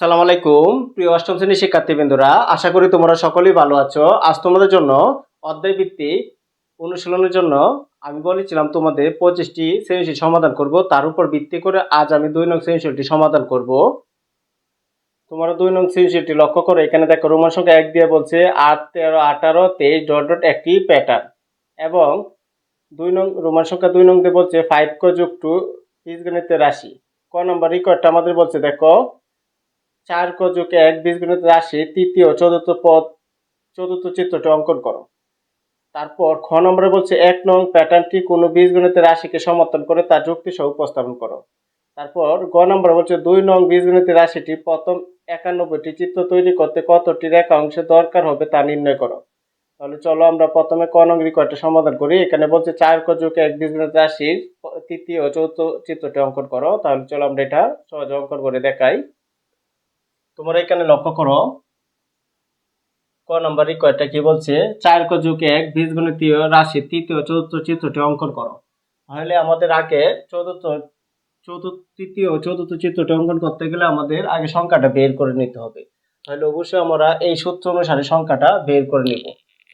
সালাম আলাইকুম, প্রিয় অষ্টম শ্রেণির শিক্ষার্থীবৃন্দরা, আশা করি তোমরা সকলেই ভালো আছো। আজ তোমাদের জন্য অধ্যায় ভিত্তিক অনুশীলনের জন্য আমি বলেছিলাম তোমাদের পঁচিশটি সৃজনশীল সমাধান করব। তার উপর ভিত্তি করে আজ আমি দুই নং সৃজনশীলটি সমাধান করব। তোমরা দুই নং সৃজনশীলটি লক্ষ্য করো, এখানে দেখো রোমান সংখ্যা এক দিয়ে বলছে আট তেরো, আঠারো, তেইশ, ডট ডট একটি প্যাটার্ন এবং দুই নং, রোমান সংখ্যা দুই নং দিয়ে বলছে ফাইভ ক যোগ টু বীজগণিতের রাশি। ক নম্বর রিকোয়ারটা আমাদের বলছে, দেখো চার ক যোগ এক বীজগণিত রাশি তৃতীয়, চতুর্থ পদ, চতুর্থ চিত্রটি অঙ্কন করো। তারপর খ নম্বরে বলছে এক নং প্যাটার্নটি কোনো বীজগণিতের রাশিকে সমর্থন করে তার যুক্তি সহ উপস্থাপন করো। তারপর গ নম্বরে বলছে দুই নং বীজগণিতের রাশিটি প্রথম একানব্বইটি চিত্র তৈরি করতে কতটি রেখা অংশে দরকার হবে তা নির্ণয় করো। তাহলে চলো আমরা প্রথমে ক নং রিকোয়ারটা সমাধান করি। এখানে বলছে চার ক যোগ এক বীজগণিত রাশির তৃতীয় চতুর্থ চিত্রটি অঙ্কন করো। তাহলে চলো আমরা এটা সহজে অঙ্কন করে দেখাই। তোমরা এখানে লক্ষ্য করো। ক নম্বর রিকোয়ারটা কি বলছে? চার ক এক বীজগণিতীয় রাশি তৃতীয়, চতুর্থ চিত্রটি অঙ্কন করো। তাহলে আমাদের আগে চতুর্থ চতুর্থ, তৃতীয়, চতুর্থ চিত্রটি অঙ্কন করতে গেলে আমাদের আগে সংখ্যাটা বের করে নিতে হবে। তাহলে অবশ্যই আমরা এই সূত্র অনুসারে সংখ্যাটা বের করে নিব।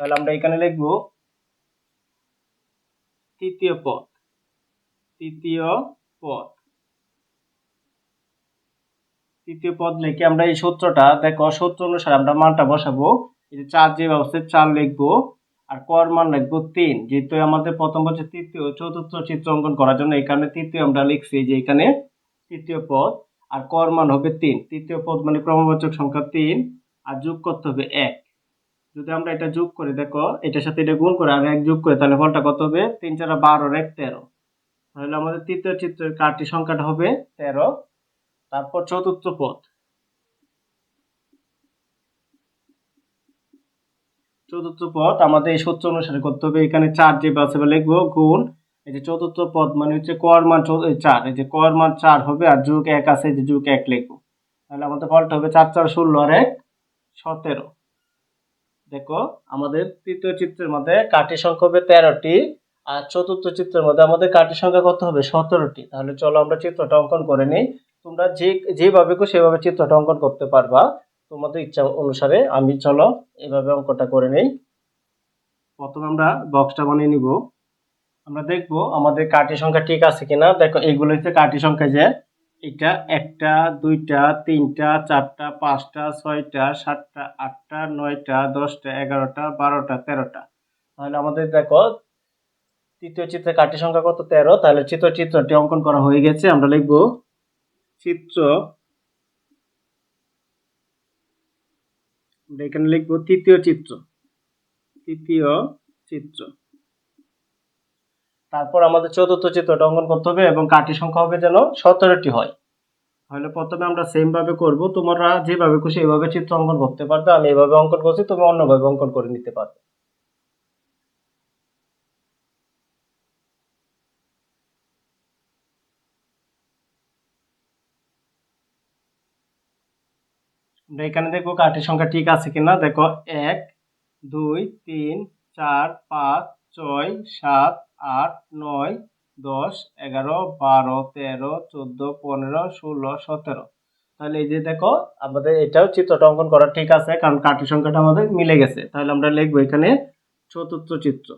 তাহলে আমরা এখানে লিখব তৃতীয় পদ তৃতীয় পদ। তৃতীয় পদ লিখে আমরা এই সূত্রটা, দেখো সূত্র অনুসারে আমরা মানটা বসাবো। এই যে চার যে ব্যবস্থা, চার লিখব আর কর মান লিখব তিন। যেহেতু আমাদের প্রথম বছর তৃতীয়, চতুর্থ চিত্র অঙ্কন করার জন্য এখানে তৃতীয় আমরা লিখছি যে এখানে তৃতীয় পদ আর কর মান হবে তিন। তৃতীয় পদ মানে ক্রমবাচক সংখ্যা তিন আর যোগ করতে হবে এক। যদি আমরা এটা যোগ করে, দেখো এটার সাথে এটা গুণ করে আর এক যোগ করে তাহলে ফলটা কত হবে? তিন চার বারো, এক তেরো। তাহলে আমাদের তৃতীয় চিত্রের কারটি সংখ্যাটা হবে তেরো। তারপর চতুর্থ পদ। চতুর্থ পদ, আমাদের এই সূত্র অনুসারে করতে হবে, এখানে চার যে আছে লিখব, গুণ, এই যে চতুর্থ পদ মানে হচ্ছে কর মান চার, এই যে কর মান চার হবে আর যুগ এক আছে যে যুগ এক লিখব। তাহলে আমাদের ফলটা হবে চার চার, ষোলো আর এক, সতেরো। দেখো, আমাদের তৃতীয় চিত্রের মধ্যে কাঠি সংখ্যা হবে তেরোটি আর চতুর্থ চিত্রের মধ্যে আমাদের কাঠি সংখ্যা কত হবে? সতেরোটি। তাহলে চলো আমরা চিত্রটা অঙ্কন করে নিই। তোমরা যে, যেভাবে সেভাবে চিত্রটা অঙ্কন করতে পারবা। তোমাদের ইচ্ছা অনুসারে আমি, চলো, এভাবে অঙ্কটা করে নেই। প্রথমে আমরা বক্সটা বানিয়ে নিব। আমরা দেখব আমাদের কাঠি সংখ্যা ঠিক আছে কিনা। দেখো এগুলো হচ্ছে কাটি সংখ্যা যে, এটা একটা, দুইটা, তিনটা, চারটা, পাঁচটা, ছয়টা, সাতটা, আটটা, নয়টা, দশটা, এগারোটা, বারোটা, তেরোটা। তাহলে আমাদের দেখো, তৃতীয় চিত্রে কাটি সংখ্যা কত? তেরো। তাহলে চিত্র চিত্রটি অঙ্কন করা হয়ে গেছে। আমরা লিখব চিত্র। আমরা এখানে লিখব তৃতীয় চিত্র। তৃতীয় চিত্র। তারপর আমাদের চতুর্থ চিত্রটা অঙ্কন করতে হবে এবং কাটি সংখ্যা হবে যেন সতেরোটি হয়। তাহলে প্রথমে আমরা সেম ভাবে করব। তোমরা যেভাবে খুশি এইভাবে চিত্র অঙ্কন করতে পারবে। আমি এভাবে অঙ্কন করছি, তুমি অন্যভাবে অঙ্কন করে নিতে পারবে। আমরা এখানে দেখব কাঠের সংখ্যা ঠিক আছে কিনা? দেখো এক, দুই, তিন, চার, পাঁচ, ছয়, সাত, আট, নয়, দশ, এগারো, বারো, তেরো, চোদ্দ, পনেরো, ষোলো, সতেরো। তাহলে এই যে দেখো আমাদের এটাও চিত্রটা অঙ্কন করা ঠিক আছে, কারণ কাঠের সংখ্যাটা আমাদের মিলে গেছে। তাহলে আমরা লিখব এখানে চতুর্থ চিত্র।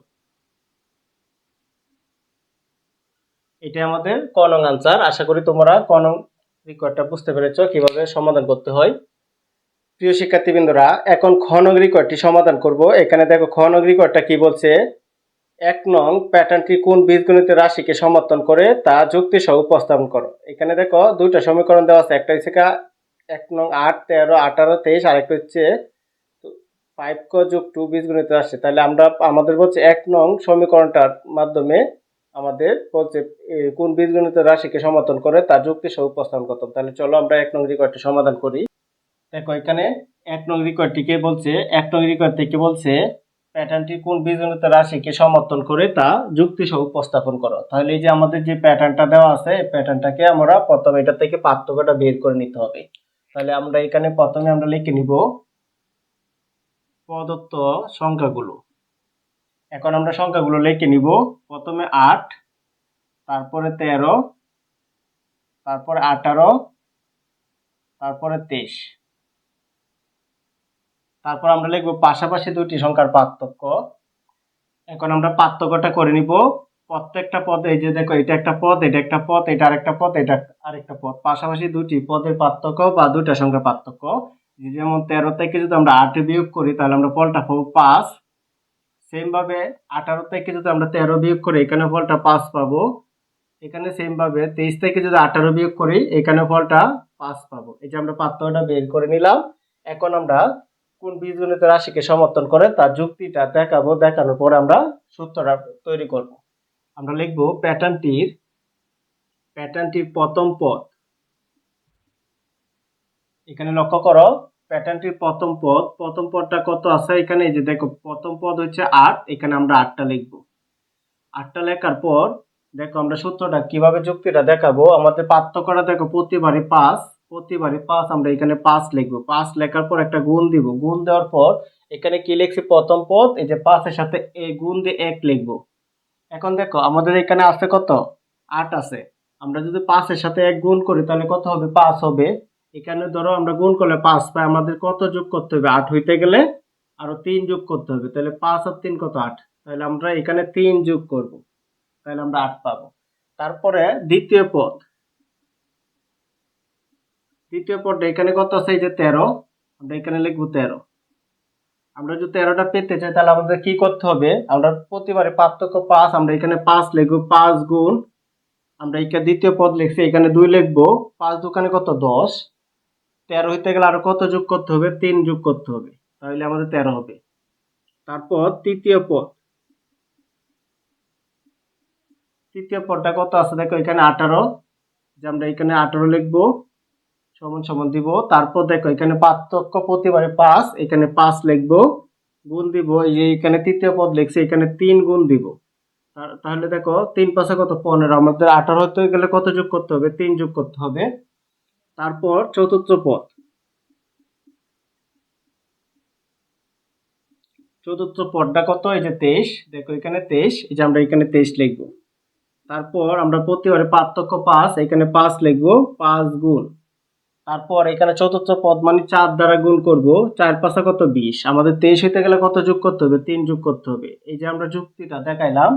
এটা আমাদের কনং আনসার আশা করি তোমরা কনং রিকোয়ারটা বুঝতে পেরেছ কীভাবে সমাধান করতে হয়। প্রিয় শিক্ষার্থীবৃন্দরা, এখন খনগ রিকোয়ারটি সমাধান করব। এখানে দেখো খনগ রিকোয়ারটা কি বলছে? এক নং প্যাটার্নটি কোন বীজগণিত রাশিকে সমর্থন করে তা যুক্তি সহ উপস্থাপন করো। এখানে দেখো দুইটা সমীকরণ দেওয়া আছে, একটা হচ্ছে এক নং আট, তেরো, আঠারো, তেইশ আর একটা হচ্ছে ফাইভ ক যোগ টু বীজগণিত রাশি। তাহলে আমরা, আমাদের বলছে এক নং সমীকরণটার মাধ্যমে আমাদের বলছে কোন বীজগণিত রাশিকে সমর্থন করে তা যুক্তি সহ উপস্থাপন করতাম তাহলে চলো আমরা এক নং রিকোয়ারটি সমাধান করি। দেখো, এখানে এক নং রিকোয়ারটিকে বলছে, এক নং রিকোয়ার থেকে বলছে প্যাটার্নটি কোন বীজগণিত রাশিকে সমর্থন করে তা যুক্তি সহ উপস্থাপন করো। তাহলে এই যে আমাদের যে প্যাটার্নটা দেওয়া আছে প্যাটার্নটাকে আমরা প্রথমে এটা থেকে পার্থক্যটা বের করে নিতে হবে। তাহলে আমরা এখানে প্রথমে আমরা লিখে নিব প্রদত্ত সংখ্যাগুলো। এখন আমরা সংখ্যাগুলো লিখে নিব। প্রথমে আট, তারপরে তেরো, তারপরে আঠারো, তারপরে তেইশ। তারপর আমরা লিখব পাশাপাশি দুটি সংখ্যার পার্থক্য। এখন আমরা পার্থক্যটা করে নিব। প্রত্যেকটা পদ, এই যে দেখো, এটা একটা পদ, এটা একটা পদ, এটা আরেকটা পদ, এটা আরেকটা পদ। পাশাপাশি দুটি পদের পার্থক্য বা দুটা সংখ্যার পার্থক্য। যেমন তেরো থেকে যদি আমরা আটে বিয়োগ করি, তাহলে আমরা ফলটা পাবো পাঁচ। সেম ভাবে আঠারো থেকে যদি আমরা তেরো বিয়োগ করি এখানে ফলটা পাঁচ পাবো। এখানে সেম ভাবে তেইশ থেকে যদি আঠারো বিয়োগ করি এখানে ফলটা পাঁচ পাবো। এই যে আমরা পার্থক্যটা বের করে নিলাম। এখন আমরা কোন বীজগণিত রাশিকে সমর্থন করে, তার যুক্তিটা দেখাবো, দেখানোর পর আমরা সূত্রটা তৈরি করব। আমরা লিখব প্যাটার্নটির প্যাটার্নটির প্রথম পদ। এখানে লক্ষ্য করো, প্যাটার্নটির প্রথম পদ, প্রথম পদটা কত আছে? এখানে যে দেখো, প্রথম পদ হচ্ছে আট, এখানে আমরা আটটা লিখব। আটটা লেখার পর, দেখো আমরা সূত্রটা কীভাবে যুক্তিটা দেখাবো? আমাদের পার্থক্যটা দেখো, প্রতিবারই পাঁচ। প্রতিবারই পাঁচ আমরা এখানে পাঁচ লিখব। পাঁচ লেখার পর একটা গুণ দিব। গুণ দেওয়ার পর এখানে কি লিখছি? প্রথম পদ, এই যে পাঁচের সাথে এই গুণ দিয়ে এক লিখব। এখন দেখো, আমাদের এখানে আছে কত? আট আছে। আমরা যদি পাঁচের সাথে এক গুণ করি, তাহলে কত হবে? পাঁচ হবে। এখানে ধরো আমরা গুণ করলে পাঁচ পাই, আমাদের কত যোগ করতে হবে? আট হইতে গেলে আরও তিন যোগ করতে হবে। তাহলে পাঁচ আর তিন কত? আট। তাহলে আমরা এখানে তিন যোগ করব। তাহলে আমরা আট পাবো। তারপরে দ্বিতীয় পদ। দ্বিতীয় পদটা এখানে কত আছে? এই যে তেরো। আমরা এখানে লিখব তেরো। আমরা যদি তেরোটা পেতে চাই, তাহলে আমাদের কি করতে হবে? আমরা প্রতিবারে পার্থক্য পাঁচ, আমরা এখানে পাঁচ লিখব, পাঁচ গুণ। আমরা এখানে দ্বিতীয় পদ লিখছি, এখানে দুই লিখব। পাঁচ দোকানে কত? দশ। তেরো হইতে গেলে আরও কত যোগ করতে হবে? তিন যোগ করতে হবে। তাহলে আমাদের তেরো হবে। তারপর তৃতীয় পদ। তৃতীয় পদটা কত আছে? দেখো এখানে আঠারো। যে আমরা এখানে আঠারো লিখব। সমান সমান দিব। তারপর দেখো, এখানে পার্থক্য প্রতিবারে পাঁচ, এখানে পাঁচ লিখব, গুণ দিব, এই যে এখানে তৃতীয় পদ লিখছে, এখানে তিন গুণ দিব। তাহলে দেখো, তিন পাশে কত? পনেরো। আমাদের আঠারো হতে গেলে কত যোগ করতে হবে? তিন যোগ করতে হবে। তারপর চতুর্থ পদ। চতুর্থ পদটা কত? এই যে তেইশ। দেখো, এখানে তেইশ। এই যে আমরা এখানে তেইশ লিখব। তারপর আমরা প্রতিবারে পার্থক্য পাঁচ, এখানে পাঁচ লিখব, পাঁচ গুণ। তারপর এখানে চতুর্থ পদ মানে চার দ্বারা গুণ করব, চার পাঁচা কত বিশ? আমাদের তেইশ হইতে গেলে কত যোগ করতে হবে? তিন যোগ করতে হবে। এই যে আমরা যুক্তিটা দেখাইলাম,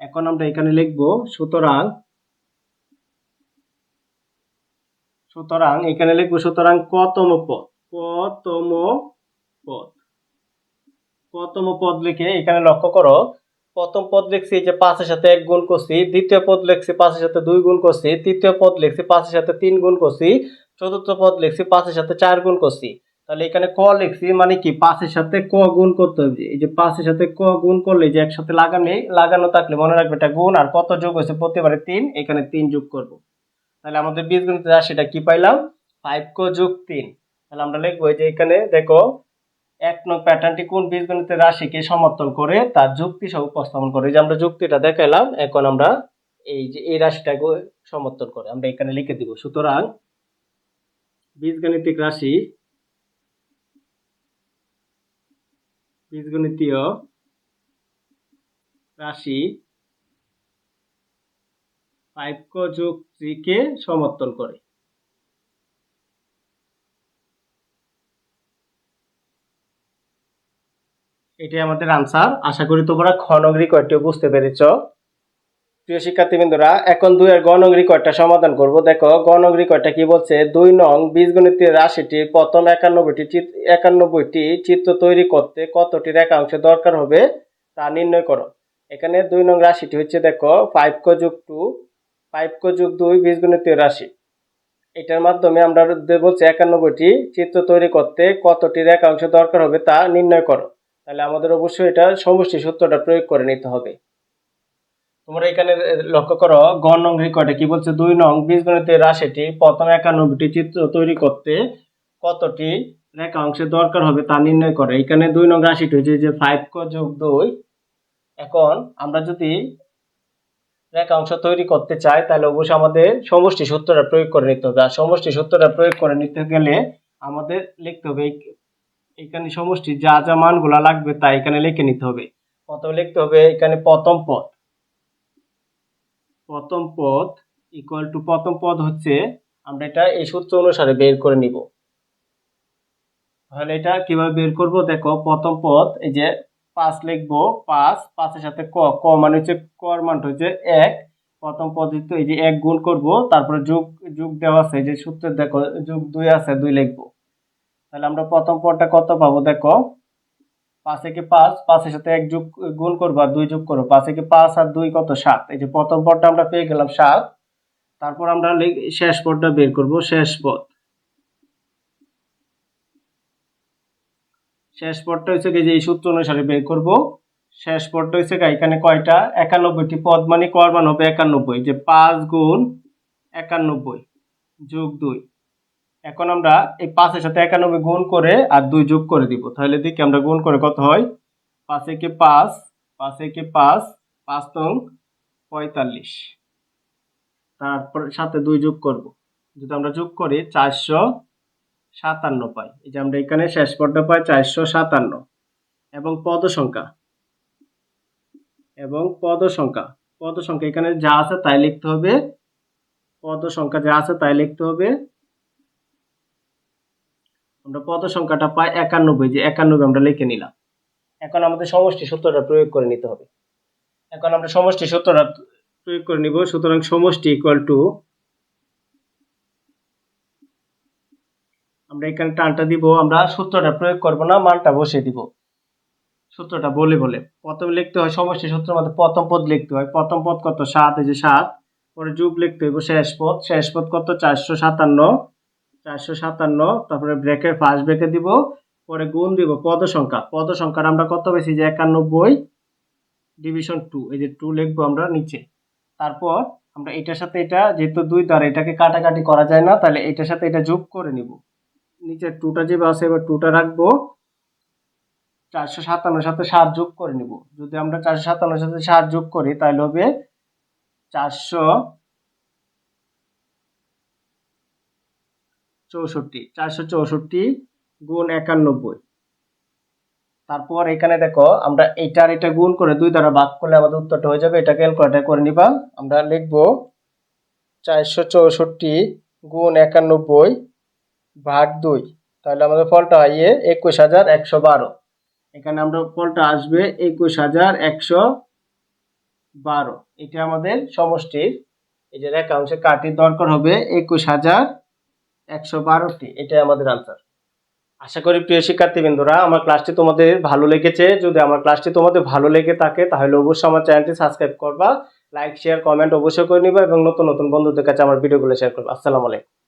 এখন আমরা এখানে লিখব, সুতরাং সুতরাং এখানে লিখব, সুতরাং কতম পদ? কতম পদ? কতম পদ লিখে এখানে লক্ষ্য করো, প্রথম পদ লিখছি যে পাঁচের সাথে এক গুণ করছি, দ্বিতীয় পদ লিখছি পাঁচের সাথে দুই গুণ করছি, তৃতীয় পদ লিখছি পাঁচের সাথে তিন গুণ করছি চতুর্থ পদ লিখছি, পাঁচের সাথে চার গুণ করছি। তাহলে এখানে ক লিখছি মানে কি? পাঁচের সাথে ক গুণ করতে হবে এই যে পাঁচের সাথে ক গুণ করলে যে একসাথে লাগানে লাগানো থাকলে মনে রাখবে এটা গুণ, আর কত যোগ হয়েছে প্রতিবারে তিন, এখানে তিন যোগ করব। তাহলে আমাদের বীজগণিত রাশিটা কি পাইলাম? ফাইভ ক যোগ তিন। তাহলে আমরা লিখব যে এখানে, দেখো, এক নং প্যাটার্নটি কোন বীজগণিতের রাশিকে সমর্থন করে? তার যুক্তি সহ উপস্থাপন করে। যে আমরা যুক্তিটা দেখাইলাম, এখন আমরা এই যে এই রাশিটাকে সমর্থন করে। আমরা এখানে লিখে দিব। সুতরাং বীজগণিতিক রাশি, বীজগণিতীয় রাশি ফাইভ ক সমর্থন করে। এটাই আমাদের আনসার আশা করি তোমরা খনগ রিকোয়ারটিও বুঝতে পেরেছ। প্রিয় শিক্ষার্থীবৃন্দরা, এখন দুই আর গণং রিকোয়ারটা সমাধান করব। দেখো গণং রিকোয়ারটা কি বলছে? দুই নং বীজগণিতের রাশিটির প্রথম একানব্বইটি একানব্বইটি চিত্র তৈরি করতে কতটি রেখাংশ দরকার হবে তা নির্ণয় করো। এখানে দুই নং রাশিটি হচ্ছে, দেখো ফাইভ ক যুগ টু ফাইভ ক যুগ দুই বীজগণিতীয় রাশি। এটার মাধ্যমে আমরা বলছি একানব্বইটি চিত্র তৈরি করতে কতটি রেখাংশ দরকার হবে তা নির্ণয় করো। তাহলে আমাদের অবশ্যই এটা সমষ্টি সূত্রটা প্রয়োগ করে নিতে হবে। তোমরা এখানে লক্ষ্য করো গ নং রেকর্ডে কি বলছে? দুই নং, বীজগণিতের রাশিটি প্রথম একানব্বইটি চিত্র তৈরি করতে কতটি রেখা অংশের দরকার হবে তা নির্ণয় করে। এখানে দুই নং রাশিটি হচ্ছে যে ফাইভ ক যোগ দুই। এখন আমরা যদি রেখা অংশ তৈরি করতে চাই, তাহলে অবশ্যই আমাদের সমষ্টি সূত্রটা প্রয়োগ করে নিতে হবে। আর সমষ্টি সূত্রটা প্রয়োগ করে নিতে গেলে আমাদের লিখতে হবে এখানে সমষ্টি যা যা মানগুলা লাগবে তা এখানে লিখে নিতে হবে। প্রথমে লিখতে হবে এখানে প্রথম পদ। প্রথম পদ ইকুয়াল টু প্রথম পদ হচ্ছে, আমরা এটা এই সূত্র অনুসারে বের করে নিব। তাহলে এটা কীভাবে বের করব? দেখো, প্রথম পদ, এই যে পাঁচ লিখব, পাঁচ, পাঁচের সাথে ক ক মানে হচ্ছে কর মান হচ্ছে এক। প্রথম পদ্ধতি এই যে এক গুণ করব, তারপরে যোগ যোগ দেওয়া আছে যে সূত্রে দেখো, যোগ দুই আছে, দুই লিখব। তাহলে আমরা প্রথম পদটা কত পাবো? দেখো পাঁচ একে পাঁচ, পাঁচের সাথে এক যোগ, গুণ করব আর দুই যোগ করব। পাঁচ একে পাঁচ আর দুই কত? সাত। এই যে প্রথম পদটা আমরা পেয়ে গেলাম সাত। তারপর আমরা শেষ পদটা বের করব, শেষ পদ। শেষ পদটা হচ্ছে যে এই সূত্র অনুসারে বের করব। শেষ পদটা হচ্ছে এখানে কয়টা? একানব্বইটি পদ মানে কর মান হবে একানব্বই। যে পাঁচ গুণ একানব্বই যোগ দুই। এখন আমরা এই পাঁচের সাথে একানব্বই গুণ করে আর দুই যোগ করে দিব। তাহলে দেখি আমরা গুণ করে কত হয়? পাঁচ একে পাঁচ পাঁচ একে পাঁচ পাঁচ নং পঁয়তাল্লিশ। তারপর সাথে দুই যোগ করব। যদি আমরা যোগ করি, চারশো সাতান্ন পাই। এই যে আমরা এখানে শেষ পদটা পাই, চারশো সাতান্ন। এবং পদ সংখ্যা এবং পদ সংখ্যা পদ সংখ্যা এখানে যা আছে তাই লিখতে হবে। পদ সংখ্যা যা আছে তাই লিখতে হবে। আমরা পদ সংখ্যাটা পাই একানব্বই, যে একানব্বই আমরা লিখে নিলাম। এখন আমাদের সমষ্টি সূত্রটা প্রয়োগ করে নিতে হবে। এখন আমরা সমষ্টি সূত্রটা প্রয়োগ করে নিব, সুতরাং সমষ্টি ইকুয়াল টু আমরা এখানে টানটা দিব, আমরা সূত্রটা প্রয়োগ করব না, মানটা বসিয়ে দিব। সূত্রটা বলে বলে। প্রথমে লিখতে হয় সমষ্টি সূত্রের মধ্যে প্রথম পদ লিখতে হয়। প্রথম পদ কত? সাত, এই যে সাত। পরে যুগ লিখতে হইব শেষ পদ। শেষ পদ কত? চারশো সাতান্ন। চারশো সাতান্ন, তারপরে ব্রেকের ফার্স্ট ব্রেকে দিব, পরে গুণ দিব পদ সংখ্যা পদ সংখ্যার আমরা কত বেশি যে একানব্বই ডিভিশন টু এই যে টু লিখব আমরা নিচে। তারপর আমরা এটার সাথে এটা, যেহেতু দুই দ্বারা এটাকে কাটাকাটি করা যায় না, তাহলে এটার সাথে এটা যোগ করে নিব। নিচে টুটা যে আছে এবার টুটা রাখব। চারশো সাতান্নর সাথে সাত যোগ করে নিব। যদি আমরা চারশো সাতান্নর সাথে সাত যোগ করি, তাহলে হবে চারশো চৌষট্টি, চারশো চৌষট্টি গুণ একানব্বই। তারপর এখানে দেখো, আমরা এইটার এটা গুণ করে দুই দ্বারা ভাগ করলে আমাদের উত্তরটা হয়ে যাবে, এটা ক্যালকুলেটার করে নিবা। আমরা লিখব চারশো চৌষট্টি গুণ একানব্বই ভাগ দুই। তাহলে আমাদের ফলটা হয় ইয়ে একুশ হাজার একশো বারো। এখানে আমরা ফলটা আসবে একুশ হাজার একশো বারো। এটা আমাদের সমষ্টির, এই যে রেখা অংশে কাটির দরকার হবে একুশ হাজার একশো বারোটি, এটাই আমাদের আনসার আশা করি প্রিয় শিক্ষার্থীবৃন্দরা, আমার ক্লাসটি তোমাদের ভালো লেগেছে। যদি আমার ক্লাসটি তোমাদের ভালো লেগে থাকে, তাহলে অবশ্যই আমার চ্যানেলটি সাবস্ক্রাইব করবা লাইক শেয়ার কমেন্ট অবশ্যই করে নিবা এবং নতুন নতুন বন্ধুদের কাছে আমার ভিডিওগুলো শেয়ার করবা। আসসালামু আলাইকুম।